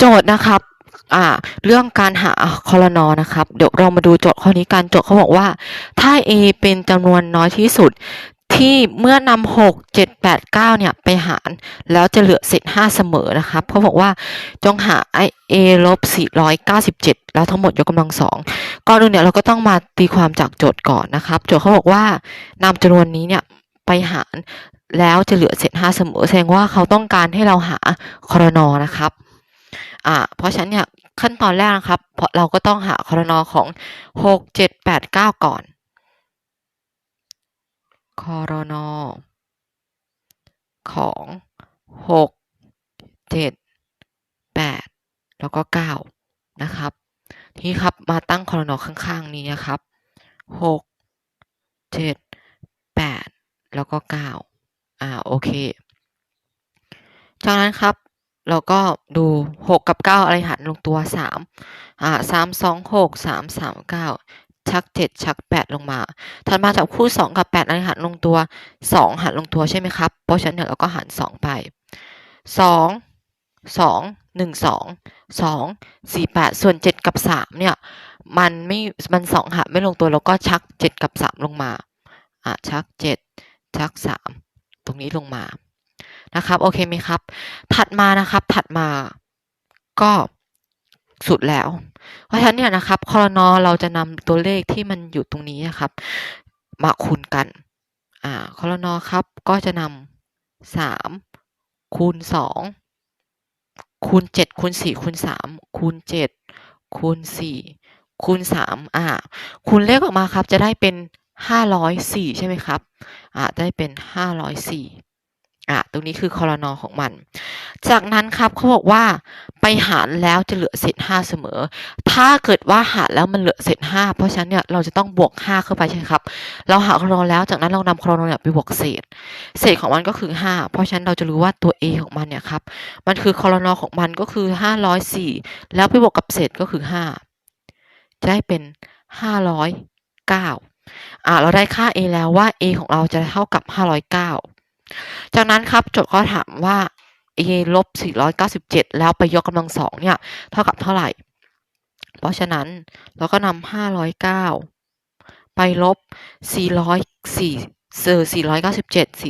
โจทย์นะครับอ่าเรื่องการหาคอรนอนะครับ เดี๋ยวเรามาดูโจทย์ข้อนี้กันโจทย์เขาบอกว่า ถ้า a เป็นจำนวนน้อยที่สุดที่เมื่อนำหกเจ็ดแปดเก้าเนี่ยไปหาร แล้วจะเหลือเศษห้าเสมอนะครับเขาบอกว่าจงหา a ลบสี่ร้อยเก้าสิบเจ็ดแล้วทั้งหมดยกกำลังสองก่อนอื่นเนี่ยเราก็ต้องมาตีความจากโจทย์ก่อนนะครับ โจทย์เขาบอกว่านำจำนวนนี้เนี่ยไปหารแล้วจะเหลือเศษห้าเสมอแสดงว่าเขาต้องการให้เราหาคอรนอนะครับ อ่าเพราะฉะนั้นเนี่ยขั้นตอนแรกนะครับเราก็ต้องหาคอรนอของหกเจ็ดแปดเก้าก่อนคอรนอของหกเจ็ดแปดแล้วก็เก้านะครับทีนี้ครับมาตั้งคอรนอข้างๆ นี้นะครับหกเจ็ดแปดแล้วก็เก้าอ่าโอเค จากนั้นครับ เราก็ดูหกกับเก้าอะไรหารลงตัวสามอ่าสามสองหกสามสามเก้าชักเจ็ดชักแปดลงมา ถัดมาจากคู่สองกับแปดอะไรหารลงตัวสองหารลงตัวใช่ไหมครับ เพราะฉะนั้นเนี่ยเราก็หารสองไปสองสองหนึ่งสองสองสี่แปดส่วนเจ็ดกับสามเนี่ย มันไม่ มันสองหารไม่ลงตัวเราก็ชักเจ็ดกับสามลงมา อะชักเจ็ดชักสามตรงนี้ลงมา นะครับ โอเคไหมครับ ถัดมานะครับ ถัดมาก็สุดแล้ว เพราะฉะนั้นเนี่ยนะครับคอรนอเราจะนำตัวเลขที่มันอยู่ตรงนี้นะครับ มาคูณกัน อ่าคอรนอครับ ก็จะนำสามคูณสองคูณเจ็ดคูณสี่คูณสามคูณเจ็ดคูณสี่คูณสามอ่าคูณเลขออกมาครับ จะได้เป็นห้าร้อยสี่ใช่ไหมครับ อ่า ได้เป็นห้าร้ อยสี่อ่าตรงนี้คือคอรนอของมัน จากนั้นครับเขาบอกว่าไปหารแล้วจะเหลือเศษห้าเสมอ ถ้าเกิดว่าหารแล้วมันเหลือเศษห้าเพราะฉะนั้นเนี่ยเราจะต้องบวกห้าเข้าไปใช่ครับ เราหาคอรนอแล้วจากนั้นเรานำคอรนอเนี่ยไปบวกเศษ เศษของมันก็คือห้าเพราะฉะนั้นเราจะรู้ว่าตัว a ของมันเนี่ยครับมันคือคอรนอของมันก็คือห้าร้อยสี่แล้วไปบวกกับเศษก็คือห้าจะได้เป็นห้าร้อยเก้าอ่าเราได้ค่า a แล้วว่า a ของเราจะเท่ากับห้าร้อยเก้า จากนั้นครับโจทย์ก็ถามว่า a ลบ497 แล้วไปยกกำลังสองเนี่ย เท่ากับเท่าไหร่ เพราะฉะนั้นเราก็นำ509 ไปลบ 404เซอร์497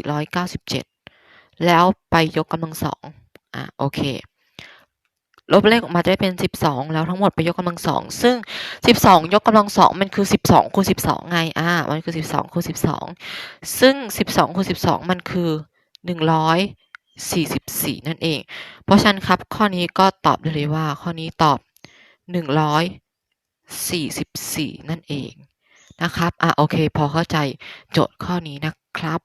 497 แล้วไปยกกำลังสองอะโอเค ลบเลขออกมาจะได้เป็น 12 แล้วทั้งหมดไปยกกำลังสองซึ่ง 12 ยกกำลังสองมันคือ 12คูณ12 ไงอ่ามันคือ 12คูณ12 ซึ่ง 12คูณ12 มันคือ 144 นั่นเอง เพราะฉะนั้นครับ ข้อนี้ก็ตอบได้เลยว่า ข้อนี้ตอบ 144 นั่นเองนะครับอะโอเค พอเข้าใจโจทย์ข้อนี้นะครับ